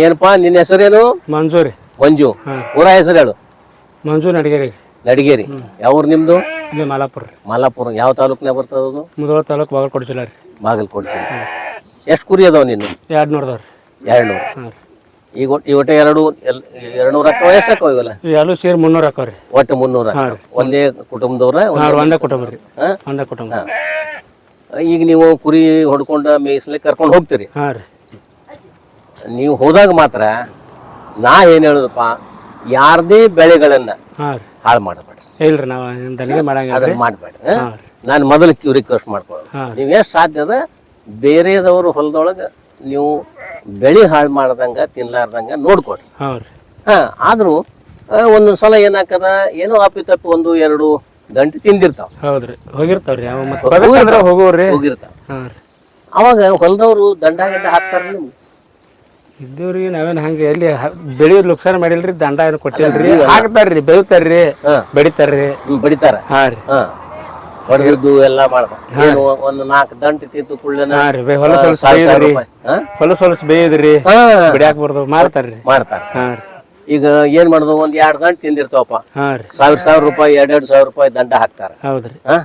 ಏನಪ್ಪ ನಿನ್ನ ಹೆಸರೇನು? ಮಂಜೂರಿ. ಮಂಜು. ಊರ ಹೆಸರು ಹೇಳು. ಮಂಜೂರ್ ನಡಗೇರಿ. ನಡಿಗೇರಿ. ಯಾವ ಊರು ನಿಮ್ದು? ಇಲ್ಲಿ ಮಲಾಪುರ ರೀ. ಮಾಲಾಪುರ. ಯಾವ ತಾಲೂಕ್ನಾಗ ಬರ್ತದ ಅದು ಮುದೋಳ ತಾಲೂಕು ಬಾಗಲಕೋಟೆ ಜಿಲ್ಲಾ ರೀ. ಬಾಗಲಕೋಟೆ ಎಷ್ಟು ಕುರಿ ಅದಾವ ನಿನ್ನ? ಎರಡು ನೋಡ್ದವ್ರಿ ಎರಡು ನೂರು ಹಾಂ ಈಗ ಒಟ್ಟು ಈ ಒಟ್ಟು ಎರಡು ಎರಡು ನೂರು ಅಕ್ಕವ ಎಷ್ಟು ಅಕ್ಕವ ಇವೆಲ್ಲ? ಎಲ್ಲೂ ಸೇರಿ ಮುನ್ನೂರು ಹಾಕವ್ರಿ ಒಟ್ಟು ಮುನ್ನೂರ ಒಂದೇ ಕುಟುಂಬದವ್ರ? ಹಾಂ ಒಂದೇ ಕುಟುಂಬ ರೀ. ಹಾ? ಒಂದೇ ಕುಟುಂಬ. ಈಗ ನೀವು ಕುರಿ ಹೊಡ್ಕೊಂಡು ಮೇಯಿಸ್ಲಿಕ್ಕೆ ಕರ್ಕೊಂಡು ಹೋಗ್ತೀರಿ? ಹಾಂ ರೀ. ನೀವು ಹೋದಾಗ ಮಾತ್ರ ನಾ ಏನು ಹೇಳುದಪ್ಪ ಯಾರದೇ ಬೆಳೆಗಳನ್ನ ಹಾಳು ಮಾಡಬೇಡ್ರಿ. ಇಲ್ರಿ ನಾವು ನಿಮ್ಮ ದನಿಗೆ ಮಾಡಂಗಿಲ್ಲ ಅದನ್ನ ಮಾಡಬೇಡ್ರಿ. ನಾನು ಮೊದಲು ರಿಕ್ವೆಸ್ಟ್ ಮಾಡ್ಕೊಳ್ಳೋದು. ನೀವು ಎಷ್ಟು ಸಾಧ್ಯ ಅದ? ಬೇರೆದವ್ರ ಹೊಲದೊಳಗೆ ನೀವು ಬೆಳೆ ಹಾಳು ಮಾಡ್ದಂಗ ತಿನ್ಲಾರ್ದಂಗ ನೋಡ್ಕೊಡ್ರಿ ಹಾಂ ಆದ್ರೂ ಆ, ಒಂದೊಂದ್ ಸಲ ಏನಾಕದ? ಏನೋ ಅಪ್ಪಿ ತಪ್ಪು ಒಂದು ಎರಡು ಗಂಟೆ ತಿಂದಿರ್ತಾವ. ಹೌದ್ರಿ ಹೋಗಿರ್ತಾವ್ರಿ ಯಾವ ಮತ್ತೆ ಹೋಗಿರ್ತಾವ. ಅವಾಗ ಹೊಲದವರು ದಂಡ ಗಂಡ ಹಾಕ್ತಾರ ನಿಮ್ಗೆ. ಇದ್ದವ್ರಿಗೆ ನಾವೇನ್ ಹಂಗೆ ಎಲ್ಲಿ ಬೆಳಿ ನುಕ್ಸಾನ ಮಾಡಿಲ್ರಿ ದಂಡ ಏನು ಕೊಟ್ಟಿಲ್ರಿ. ಹಾಕ್ತಾರ್ರಿ ಬೆಳಿತಾರ್ರಿ ಹಾ. ಬೆಳಿತಾರ್ರಿ. ಬಡಿತಾರ ಹಾಂ ರೀ. ಹಾ. ಹೊಡೆದಿದ್ದು ಎಲ್ಲ ಮಾಡ್ದ. ಏನು ಒಂದು ನಾಲ್ಕು ದಂಟ್ ತಿಂತು ಕುಳ್ಳನ ಹಾಂ ರೀ ಹೊಲಸ್ ಹೊಲಸ್ ಬೇಯದ್ರಿ? ಹೊಲಸ್ ಹೊಲಸ್ ಬೇಯದ್ರಿ. ಬಿಡ್ಯಾಕ ಬರ್ದು ಮಾರ್ತಾರ್ರಿ. ಮಾಡ್ತಾರ ಹಾಂ ರೀ. ಈಗ ಏನ್ ಮಾಡೋದು ಒಂದ್ ಎರಡ್ ಗಂಟೆ ತಿಂದಿರ್ತಾವಪ್ಪ. ಹಾ ರೀ. ಸಾವಿರ ಸಾವಿರ ರೂಪಾಯಿ ಎರಡೆರಡು ಸಾವಿರ ರೂಪಾಯಿ ದಂಡ ಹಾಕ್ತಾರ. ಹೌದ್ರಿ. ಹಾ?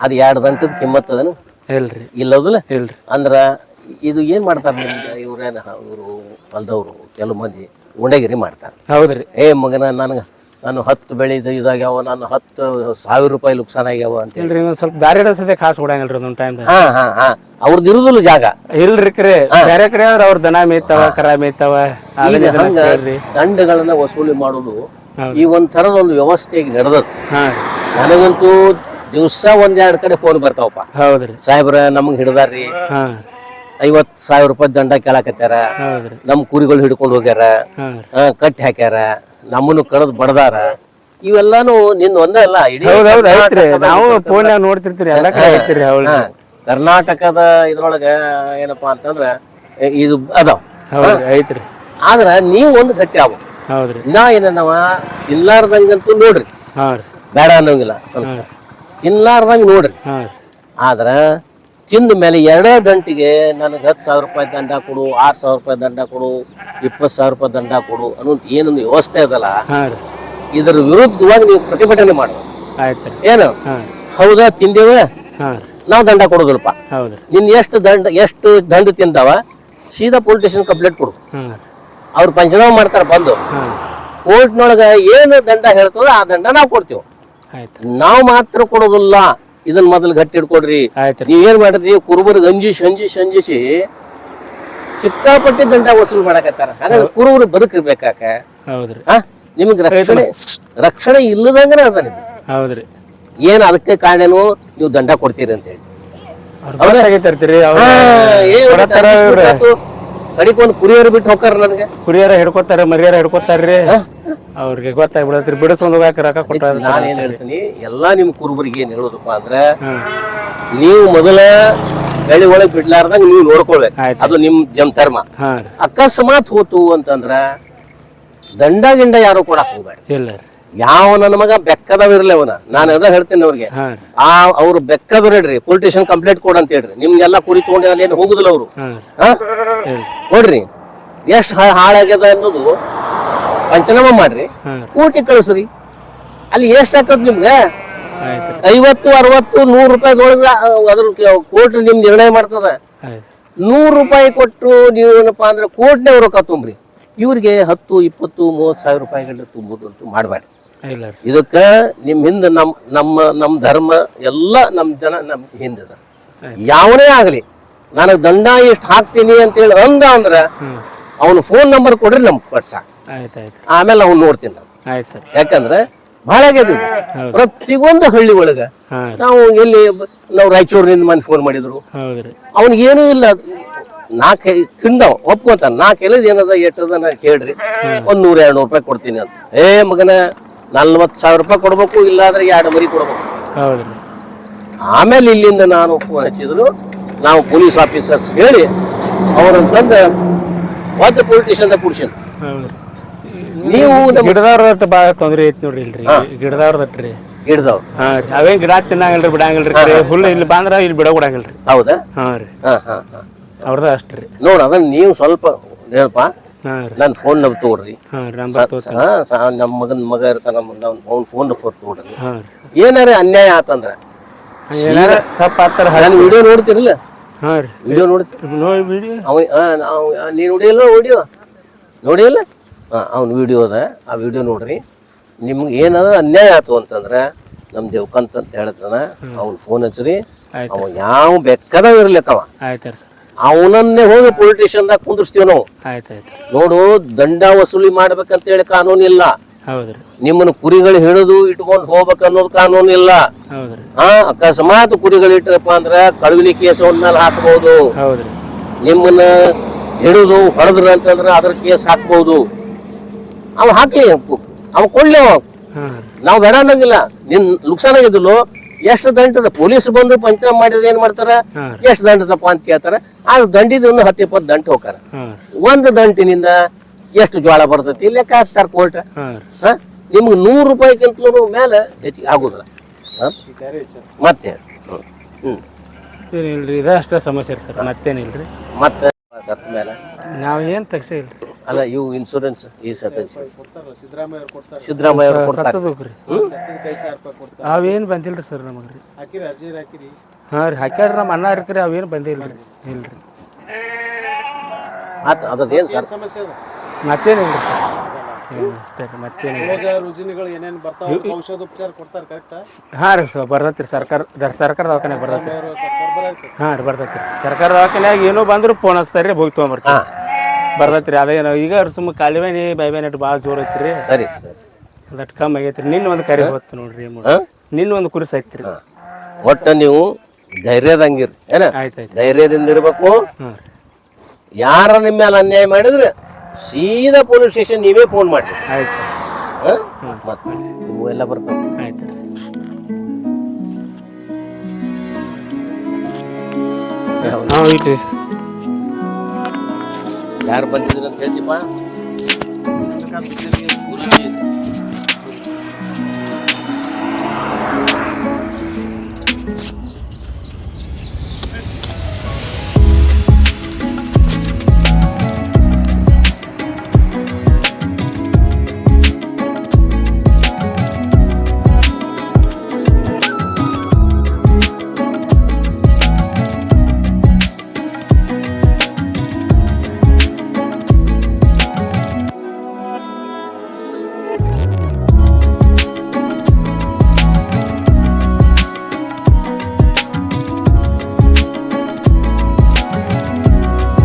ಅದ್ ಎರಡ್ ದಂಟದ ಕಿಮ್ಮತ್ ಅದನು? ಇಲ್ರಿ. ಇಲ್ಲದಲ್ಲ? ಇಲ್ರಿ. ಅಂದ್ರ ಇದು ಏನ್ ಮಾಡ್ತಾರೆ ನಿಮ್ಗೆ? ಇವ್ರೇನ ಇವರು ಹೊಲ್ದವ್ರು ಕೆಲವು ಮಂದಿ ಉಂಡೆಗಿರಿ ಮಾಡ್ತಾರೆ. ಹೌದ್ರಿ. ಏ ಮಗನ ನನಗೆ ನಾನು ಹತ್ತು ಬೆಳೆದು ಇದಾಗ್ಯಾವ ನಾನು ಹತ್ತು ಸಾವಿರ ರೂಪಾಯಿ ನುಕ್ಸಾನ್ ಆಗ್ಯಾವ ಅಂತ ಇಲ್ರಿ ಒಂದ್ ಸ್ವಲ್ಪ ದಾರಿ ಸದ್ಯ ಕಾಸು ಕೊಡಂಗಿಲ್ರಿ ಒಂದ್ ಟೈಮ್ ಹಾ ಹಾ ಹಾ. ಅವ್ರದ್ದು ಇರುದಿಲ್ಲ ಜಾಗ. ಇಲ್ರಿ ಕರೆ. ಬೇರೆ ಕಡೆ ಅಂದ್ರೆ ಅವ್ರ ದನ ಮೇಯ್ತಾವ ಕರ ಮೇಯ್ತಾವ ಆಮೇಲೆ ಇದನ್ನ ಹಂಗ ಕೇಳ್ರಿ. ದಂಡಗಳನ್ನ ವಸೂಲಿ ಮಾಡೋದು ಈ ಒಂದ್ ತರದ ಒಂದು ವ್ಯವಸ್ಥೆ ನಡೆದದ್ದು. ಹಾ. ನನಗಂತೂ ದಿವಸ ಒಂದೆರಡು ಕಡೆ ಫೋನ್ ಬರ್ತಾವಪ್ಪ. ಹೌದ್ರಿ. ಸಾಹೇಬ್ರ ನಮಗೆ ಹಿಡ್ದಾರ್ರಿ. ಹಾ. ಐವತ್ ಸಾವಿರ ರೂಪಾಯಿ ದಂಡ ಕೇಳಾಕತ್ಯಾರ. ನಮ್ಮ ನಮ್ ಕುರಿಗಳು ಹಿಡ್ಕೊಂಡು ಹೋಗ್ಯಾರ. ಕಟ್ಟಿ ಹಾಕ್ಯಾರ. ನಮ್ಮನ್ನು ಕಡದ್ ಬಡದಾರ. ಇವೆಲ್ಲಾನು ನಿನ್ನ ಒಂದೇ ಅಲ್ಲ ನಾವು ಫೋನ್ಯಾಗ ನೋಡ್ತಿರ್ತೀರಿ ಎಲ್ಲ ಕಡೆ ಐತ್ರಿ ಕರ್ನಾಟಕದ ಇದ್ರೊಳಗ ಏನಪ್ಪಾ ಅಂತಂದ್ರ ಇದು ಅದಾವ. ಐತ್ರಿ. ಆದ್ರ ನೀವು ಒಂದು ಗಟ್ಟಿ ಆಗ ಹೌದ್ರಿ. ನಾ ಏನವ ತಿನ್ಲಾರ್ದಂಗಂತೂ ನೋಡ್ರಿ. ಬೇಡ ಅನ್ನೋಂಗಿಲ್ಲ ತಿನ್ಲಾರ್ದಂಗ ನೋಡ್ರಿ. ಆದ್ರ ತಿಂದ ಮೇಲೆ ಎರಡೇ ಗಂಟೆಗೆ ನನಗೆ ಹತ್ತು ಸಾವಿರ ರೂಪಾಯಿ ದಂಡ ಕೊಡು ಆರು ಸಾವಿರ ರೂಪಾಯಿ ದಂಡ ಕೊಡು ಇಪ್ಪತ್ತು ಸಾವಿರ ರೂಪಾಯಿ ದಂಡ ಕೊಡು ಅನ್ನೋ ಏನೊಂದು ವ್ಯವಸ್ಥೆ ಅದಲ್ಲ. ಇದರ ವಿರುದ್ಧವಾಗಿ ನೀವು ಪ್ರತಿಭಟನೆ ಮಾಡಬೇಕು. ಏನು? ಹೌದಾ ತಿಂದೇವೆ? ನಾವು ದಂಡ ಕೊಡೋದಿಲ್ಲಪ್ಪ. ನಿನ್ನ ನಿನ್ ಎಷ್ಟು ದಂಡ ಎಷ್ಟು ದಂಡ ತಿಂದಾವ ಸೀದಾ ಪೊಲೀಸ್ ಸ್ಟೇಷನ್ ಕಂಪ್ಲೇಂಟ್ ಕೊಡು. ಅವ್ರು ಪಂಚನಾಮ ಮಾಡ್ತಾರೆ ಬಂದು. ಕೋರ್ಟ್ನೊಳಗೆ ಏನು ದಂಡ ಹೇಳ್ತದ ಆ ದಂಡ ನಾವು ಕೊಡ್ತೀವಿ. ನಾವು ಮಾತ್ರ ಕೊಡೋದಿಲ್ಲ. ಇದನ್ನ ಮೊದಲು ಗಟ್ಟಿ ಹಿಡ್ಕೊಡ್ರಿ. ಆಯ್ತ್ರಿ ನೀವೇನ್ ಮಾಡಿದ್ರಿ? ಕುರುಬರಿಗೆ ಅಂಜಿಸಿ ಅಂಜಿಸಿ ಅಂಜಿಸಿ ಸಿಕ್ಕಾಪಟ್ಟಿ ದಂಡ ವಸೂಲ್ ಮಾಡಕತ್ತಾರ. ಹಾಗಾದ್ರೆ ಕುರುಬರು ಬದುಕಿರ್ಬೇಕಾಕ? ಹೌದ್ರಿ ನಿಮಗೆ ರಕ್ಷಣೆ ರಕ್ಷಣೆ ಇಲ್ಲದಂಗನ ಅದ ನಿಮ್ಗೆ. ಹೌದ್ರಿ ಏನ್ ಅದಕ್ಕೆ ಕಾರಣನು ನೀವು ದಂಡ ಕೊಡ್ತೀರಿ ಅಂತ ಹೇಳಿ. ಕಡಿಗೆ ಒಂದು ಕುರಿಯರು ಬಿಟ್ಟು ಹೋಗ್ತಾರ ನನಗೆ ಕುರಿಯರ ಹಿಡ್ಕೊತಾರೆ ಮರಿಯರ ಹಿಡ್ಕೊತಾರ್ರಿ. ಅವ್ರಿಗೆ ಗೊತ್ತಾಗ್ಬಿಡತ್ರಿ ಬಿಡಿಸೊಂದು ಹೋಗಾಕ ರೊಕ್ಕ ಕೊಟ್ಟಾರ ನಾನೇನ್ ಹೇಳ್ತೀನಿ ಎಲ್ಲಾ ನಿಮ್ ಕುರುಬರಿಗೆ ಏನ್ ಹೇಳೋದಪ್ಪ ಅಂದ್ರೆ ನೀವು ಮೊದಲ ಹಳ್ಳಿ ಒಳಗ್ ಬಿಡ್ಲಾರ್ದಂಗ ನೀವು ನೋಡ್ಕೊಳ್ಬೇಕು. ಅದು ನಿಮ್ ಜಮ್ ಧರ್ಮ. ಅಕಸ್ಮಾತ್ ಹೋತು ಅಂತಂದ್ರ ದಂಡ ಗಿಂಡ ಯಾರು ಕೊಡಕ್ ಹೋಗ್ಬೇಡ ಇಲ್ಲ ಯಾವ ನನ್ನ ಮಗ ಬೆಕ್ಕದವಿರ್ಲಿ ಅವನ? ನಾನು ಅದ ಹೇಳ್ತೀನಿ ಅವ್ರಿಗೆ. ಆ ಅವ್ರು ಬೆಕ್ಕದ್ರು ಹೇಳ್ರಿ ಪೊಲೀಸ್ ಸ್ಟೇಷನ್ ಕಂಪ್ಲೇಂಟ್ ಕೊಡ ಅಂತ ಹೇಳ್ರಿ. ನಿಮ್ಗೆಲ್ಲ ಕುರಿ ತಗೊಂಡು ಅಲ್ಲಿ ಏನು ಹೋಗುದಿಲ್ಲ ಅವರು. ನೋಡ್ರಿ ಎಷ್ಟು ಹಾಳಾಗ್ಯದ ಅನ್ನೋದು ಪಂಚನಾಮ ಮಾಡ್ರಿ. ಕೂಟಿ ಊಟಿ ಕಳಿಸ್ರಿ. ಅಲ್ಲಿ ಎಷ್ಟು ಹಾಕದ್ ನಿಮ್ಗೆ? ಐವತ್ತು ಅರವತ್ತು ನೂರು ರೂಪಾಯಿದೊಳಗ ಅದ್ರ ಕೋರ್ಟ್ ನಿಮ್ ನಿರ್ಣಯ ಮಾಡ್ತದ. ನೂರು ರೂಪಾಯಿ ಕೊಟ್ಟು ನೀವು ಏನಪ್ಪಾ ಅಂದ್ರೆ ಕೋರ್ಟ್ನೇ ರೊಕ್ಕ ತುಂಬ್ರಿ. ಇವ್ರಿಗೆ ಹತ್ತು ಇಪ್ಪತ್ತು ಮೂವತ್ತು ಸಾವಿರ ರೂಪಾಯಿಗಳ ತುಂಬುದು ಅಂತ ಮಾಡಬೇಡಿ ಇದಕ್ಕ ನಿಮ್ ಹಿಂದೆ ನಮ್ ನಮ್ಮ ನಮ್ಮ ಧರ್ಮ ಎಲ್ಲ ನಮ್ಮ ಜನ ನಮ್ ಹಿಂದದ ಯಾವನೇ ಆಗಲಿ ನನಗೆ ದಂಡ ಇಷ್ಟು ಹಾಕ್ತೀನಿ ಅಂತೇಳಿ ಅಂದ ಅಂದ್ರ ಅವನು ಫೋನ್ ನಂಬರ್ ಕೊಡ್ರಿ ನಮ್ಗೆ ವಾಟ್ಸಾಪ್ ಆಮೇಲೆ ಅವ್ನು ನೋಡ್ತೀನಿ ನಾವು ಯಾಕಂದ್ರೆ ಬಹಳ ಆಗ್ಯದ. ಪ್ರತಿಯೊಂದು ಹಳ್ಳಿ ಒಳಗ ನಾವು ಎಲ್ಲಿ ನಾವು ರಾಯಚೂರಿನಿಂದ ಮನೆ ಫೋನ್ ಮಾಡಿದ್ರು. ಅವನಿಗೆ ಏನು ಇಲ್ಲ. ನಾಲ್ಕು ತಿಂದವ ಒಪ್ಕೋತಾನ. ನಾಲ್ಕು ಎಲ್ಲದ ಏನದ ಎಟ್ಟದ ನಾ ಕೇಳ್ರಿ. ಒಂದ್ ನೂರ ಎರಡು ರೂಪಾಯಿ ಕೊಡ್ತೀನಿ ಅಂತ. ಏ ಮಗನ ನಲ್ವತ್ತು ಸಾವಿರ ರೂಪಾಯಿ ಕೊಡ್ಬೇಕು ಇಲ್ಲಾಂದ್ರೆ ಎರಡು ಮರಿ ಕೊಡ್ಬೇಕು. ಹೌದ್ರಿ ಆಮೇಲೆ ಇಲ್ಲಿಂದ ನಾನು ಫೋನ್ ಹಚ್ಚಿದ್ರು ನಾವು ಪೊಲೀಸ್ ಆಫೀಸರ್ಸ್ ಹೇಳಿ ಅವ್ರನ್ನ ತಂದು ಒಂದು ಪೊಲೀಸ್ ಸ್ಟೇಷನ್ದಾಗ ಕೂಡ್ಸಿನ್ ಹೌದ್ರಿ ನೀವು ನಮ್ಮ ಗಿಡದವ್ರದಟ್ಟು ಭಾಳ ತೊಂದ್ರೆ ಐತಿ ನೋಡ್ರಿ ಇಲ್ರಿ. ಗಿಡದವ್ರದಟ್ರಿ ಹಿಡ್ದವ್ರು ಹಾ ರೀ. ಅವೇನ್ ಗಿಡ ತಿನ್ನಂಗಿಲ್ರಿ ಬಿಡಂಗಿಲ್ರಿ ಕರೆ. ಹುಲ್ಲು ಇಲ್ಲಿ ಬಂದ್ರ ಇಲ್ಲಿ ಬಿಡ ಬಿಡಂಗಿಲ್ರಿ. ಹೌದಾ? ಹಾ ರೀ. ಹಾ ಹಾ ಹಾ. ಅವ್ರದ ಅಷ್ಟ್ರಿ ನೋಡು ಅದನ್ನ ನೀವು ಸ್ವಲ್ಪ ಏನಪ್ಪ ಹಾಂ ರೀ ನನ್ನ ಫೋನ್ ನಂಬರ್ ತೋಡ್ರಿ ನಮ್ಮ ಮಗನ ಮಗ ಇರ್ತಾನ ನಮ್ಮ ಅವ್ನ ಫೋನ್ ನಂಬರ್ ಹಾಂ ಏನಾರ ಅನ್ಯಾಯ ಆತಂದ್ರ? ಏನಾರ ತಪ್ಪ ಆತರ ನಾನು ವಿಡಿಯೋ ನೋಡ್ತಿರಲ್ಲ ವಿಡಿಯೋ ನೋಡ್ತಿ ನೋಡಿ ಬಿಡಿ ಅವ ನೀನು ನೋಡಿಯಲ್ಲ ವಿಡಿಯೋ ನೋಡಿಯಲ್ಲ? ಹಾಂ ಅವ್ನ ವಿಡಿಯೋ ಅದ. ಆ ವಿಡಿಯೋ ನೋಡ್ರಿ. ನಿಮ್ಗೆ ಏನಾದ್ರು ಅನ್ಯಾಯ ಆತು ಅಂತಂದ್ರೆ ನಮ್ಮ ದೇವ್ಕಂತ ಅಂತ ಹೇಳ್ತಾನ. ಅವ್ನ ಫೋನ್ ಹಚ್ಚ್ರಿ. ಅವ ಯಾವ ಬೆಕ್ಕದ ಇರ್ಲಿಕ್ಕವ ಆಯ್ತು ಸರ್. ಅವನನ್ನೇ ಹೋಗಿ ಪೊಲೀಸ್ ಸ್ಟೇಷನ್ದಾಗ ಕುಂದಿರ್ಸ್ತೀವಿ ನಾವು? ನೋಡು ದಂಡ ವಸೂಲಿ ಮಾಡ್ಬೇಕಂತ ಹೇಳಿ ಕಾನೂನು ಇಲ್ಲ. ನಿಮ್ಮನ್ನು ಕುರಿಗಳು ಹಿಡಿದು ಇಟ್ಕೊಂಡು ಹೋಗ್ಬೇಕು ಅನ್ನೋದು ಕಾನೂನು ಇಲ್ಲ. ಹಾ ಅಕಸ್ಮಾತ್ ಕುರಿಗಳು ಇಟ್ಟರಪ್ಪ ಅಂದ್ರೆ ಕಳುವಿಲಿ ಕೇಸ್ ಮೇಲೆ ಹಾಕ್ಬೋದು. ನಿಮ್ಮನ್ನ ಹಿಡಿದು ಹೊಡೆದ್ರು ಅಂತಂದ್ರೆ ಅದ್ರ ಕೇಸ್ ಹಾಕಬಹುದು ಅವ ಹಾಕ್ಲಿ ಅವ ಕೊಡ್ಲಿ ಅವ್. ನಾವು ಬೇಡ ಅನ್ನಂಗಿಲ್ಲ. ನಿನ್ ನುಕ್ಸಾನ ಆಗಿದ್ದಿಲ್ಲ ಎಷ್ಟು ದಂಡದ ಪೊಲೀಸ್ ಬಂದು ಪಂಚನಾಮ ಮಾಡಿದ್ರೆ ಏನ್ ಮಾಡ್ತಾರ? ಎಷ್ಟು ದಂಡದಪ್ಪ ಅಂತ ಕೇಳ್ತಾರ. ಆ ದಂಡಿದ ಒಂದು ಹತ್ತು ಇಪ್ಪತ್ತು ದಂಟ ಹೋಗ್ತಾರ ಒಂದು ದಂಟಿನಿಂದ ಎಷ್ಟು ಜ್ವಾಳ ಬರ್ತೈತಿ? ಲೆಕ್ಕ ಹಾಕ್ತಾರ ಕೋರ್ಟ್? ನಿಮ್ಗೆ ನೂರು ರೂಪಾಯಿಗಿಂತಲೂ ಮೇಲೆ ಹೆಚ್ಚಿಗೆ ಆಗುದಿಲ್ಲ? ಮತ್ತೆ. ಹ್ಮ್. ಹ್ಮ್. ಏನಿಲ್ಲ ರೀ ಇದಷ್ಟ ಸಮಸ್ಯೆ ಸರ್. ಮತ್ತೇನಿಲ್ರಿ? ಮತ್ತೆ ಸತ್ತ ಮೇಲೆ ನಾವು ಏನು ತೆಗ್ಸಿಲ್ಲ ಅಲ್ಲ ಇವು ಇನ್ಶೂರೆನ್ಸ್ ಈ ಸತ ಸಿದ್ದರಾಮಯ್ಯ ಅವ್ರು ಕೊಡ್ತಾರೆ. ಸತ್ತದಕ್ಕೆ ರೀ ಅವೇನು ಬಂದಿಲ್ಲ ರೀ ಸರ್ ನಮಗೆ ರೀ ಹಾಂ ರೀ ಹಾಕ್ಯಾರ ನಮ್ಮ ಅಣ್ಣ ಇರ್ಕ್ರಿ ಅವೇನು ಬಂದಿಲ್ಲ ರೀ ಇಲ್ಲ ರೀ ಆತ ಸಮಸ್ಯೆ ಸರ್ ಮತ್ತೇನಿಲ್ಲ ರೀ ಸರ್. ಅಷ್ಟೇ ರೀ ಮತ್ತೇನಿಲ್ಲ. ರುಜಿನಗಳು ಏನೇನು ಬರ್ತಾವ? ಔಷಧೋಪಚಾರ ಕೊಡ್ತಾರೆ ಕರೆಕ್ಟ್ ಹಾಂ ರೀ ಸರ್ ಬರ್ತೈತಿ ರೀ ಸರ್ಕಾರ ದರ್- ಸರ್ಕಾರ ದವಾಖಾನೆ ಬರ್ತೈತಿ ರೀ ಸರ್ಕಾರ ಬರತ್ತೆ ಹಾಂ ರೀ ಬರ್ತೈತಿ ರೀ ಸರ್ಕಾರ ದವಾಖಾನ್ಯಾಗ ಏನೋ ಬಂದ್ರು ಫೋನ್ ಹಚ್ತಾರೆ ರೀ ಹೋಗಿ ತೊಗೊಂಬರ್ತೀವಿ. ಬರ್ತೈತಿ ರೀ ಅದೇನು ಈಗ ಸುಮ್ಮ ಕಾಲಿಬೇನಿ ಬೈಬೇನಿ ಅಟ್ಟು ಭಾಳ ಜೋರು ಐತಿ ರೀ ಸರಿ ಸರಿ. ಅದಟ್ಟು ಕಮ್ಮಿ ಆಗೈತಿ ರೀ ನಿನ್ನ ಒಂದು ಕರಿ ಹೊತ್ತು ನೋಡ್ರಿ ಏನ್ ಮಾಡೋದು. ನಿನ್ನ ಒಂದು ಕುರಿಸ್ ಐತಿ ರೀ ಒಟ್ಟು ನೀವು ಧೈರ್ಯದಂಗಿರಿ ಏನ? ಆಯ್ತು ಆಯ್ತು. ಧೈರ್ಯದಿಂದ ಇರ್ಬೇಕು. ಯಾರ ನಿಮ್ಮ ಮೇಲೆ ಅನ್ಯಾಯ ಮಾಡಿದ್ರೆ ಸೀದಾ ಪೊಲೀಸ್ ಸ್ಟೇಷನ್ ನೀವೇ ಫೋನ್ ಮಾಡಿ ಆಯ್ತು ಸರ್. ಮತ್ತೆ ನೀವು ಎಲ್ಲ ಬರ್ತಾವೆ. ಆಯ್ತು ರೀ ಹಾಂ ಇಟ್ಟು ಯಾರು ಬಂದಿದ್ರು ಅಂತ ಹೇಳ್ತಿಪ್ಪ?